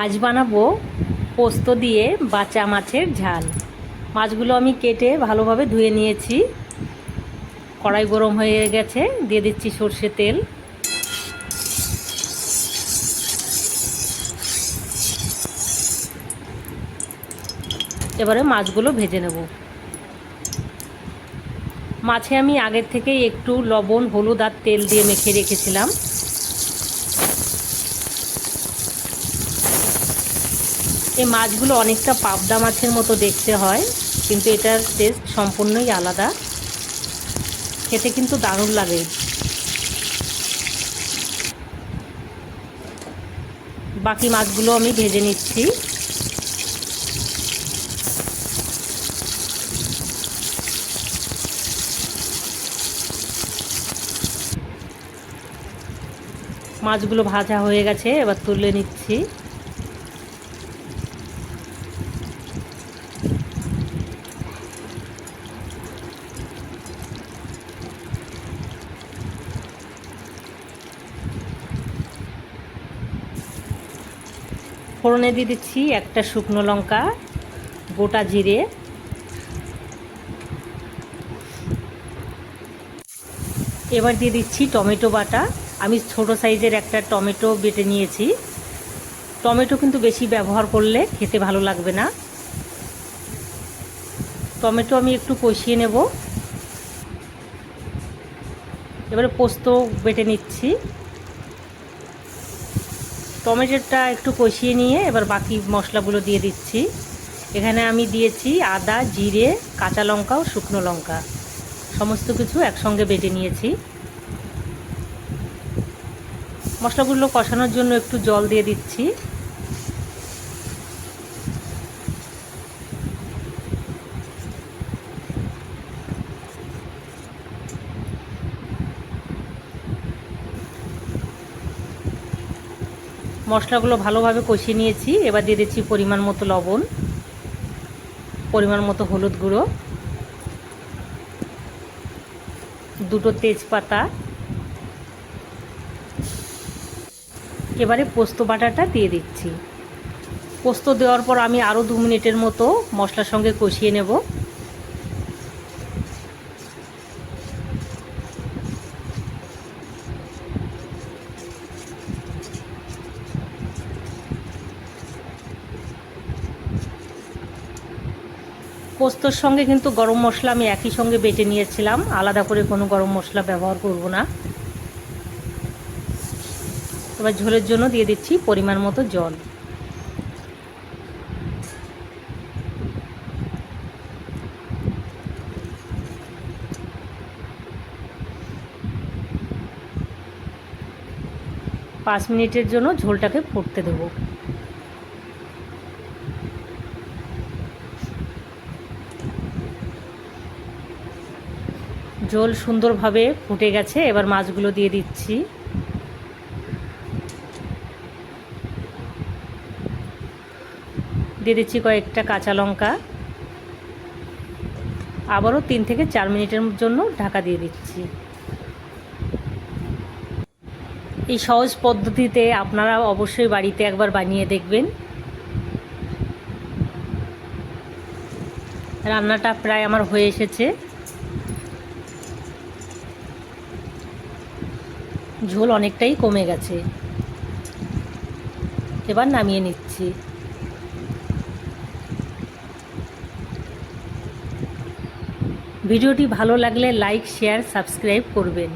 আজ বানাবো পোস্ত দিয়ে বাচ্চা মাছের ঝাল। মাছগুলো আমি কেটে ভালোভাবে ধুয়ে নিয়েছি। কড়াই গরম হয়ে গেছে, দিয়ে দিচ্ছি সর্ষে তেল। এবারে মাছগুলো ভেজে নেব। মাছে আমি আগের থেকেই একটু লবণ, হলুদ আর তেল দিয়ে মেখে রেখেছিলাম। এই মাছগুলো অনেকটা পাবদা মাছের মতো দেখতে হয়, কিন্তু এটার টেস্ট সম্পূর্ণই আলাদা। খেতে কিন্তু দারুণ লাগে। বাকি মাছগুলো আমি ভেজে নিচ্ছি। মাছগুলো ভাজা হয়ে গেছে, এবার তুলে নিচ্ছি। ফোড়নে দিয়ে দিচ্ছি একটা শুকনো লঙ্কা, গোটা জিরে। এবার দিয়ে দিচ্ছি টমেটো বাটা। আমি ছোট সাইজের একটা টমেটো বেটে নিয়েছি। টমেটো কিন্তু বেশি ব্যবহার করলে খেতে ভালো লাগবে না। টমেটো আমি একটু কষিয়ে নেব। এবারে পোস্ত বেটে নিচ্ছি। টমেটোটা একটু কষিয়ে নিয়ে এবার বাকি মশলাগুলো দিয়ে দিচ্ছি। এখানে আমি দিয়েছি আদা, জিরে, কাঁচা লঙ্কা ও শুকনো লঙ্কা। সমস্ত কিছু একসঙ্গে বেটে নিয়েছি। মশলাগুলো কষানোর জন্য একটু জল দিয়ে দিচ্ছি। মশলাগুলো ভালোভাবে কষিয়ে নিয়েছি। এবার দিয়ে দিচ্ছি পরিমাণ মতো লবণ, পরিমাণ মতো হলুদ গুঁড়ো, দুটো তেজপাতা। এবারে পোস্ত বাটাটা দিয়ে দিচ্ছি। পোস্ত দেওয়ার পর আমি আরও দু মিনিটের মতো মশলার সঙ্গে কষিয়ে নেব। পোস্তর সঙ্গে কিন্তু গরম মশলা আমি একই সঙ্গে বেটে নিয়েছিলাম। আলাদা করে কোনো গরম মশলা ব্যবহার করব না। এবার ঝোলের জন্য দিয়ে দিচ্ছি পরিমাণ মতো জল। পাঁচ মিনিটের জন্য ঝোলটাকে ফুটতে দেবো। ঝোল সুন্দরভাবে ফুটে গেছে, এবার মাছগুলো দিয়ে দিচ্ছি। দিয়ে দিচ্ছি কয়েকটা কাঁচা লঙ্কা। আবারও তিন থেকে চার মিনিটের জন্য ঢাকা দিয়ে দিচ্ছি। এই সহজ পদ্ধতিতে আপনারা অবশ্যই বাড়িতে একবার বানিয়ে দেখবেন। রান্নাটা প্রায় আমার হয়ে এসেছে। ঝোল অনেকটাই কমে গেছে। এবার নামিয়ে নিচ্ছি। ভিডিওটি ভালো লাগলে লাইক শেয়ার সাবস্ক্রাইব করবেন।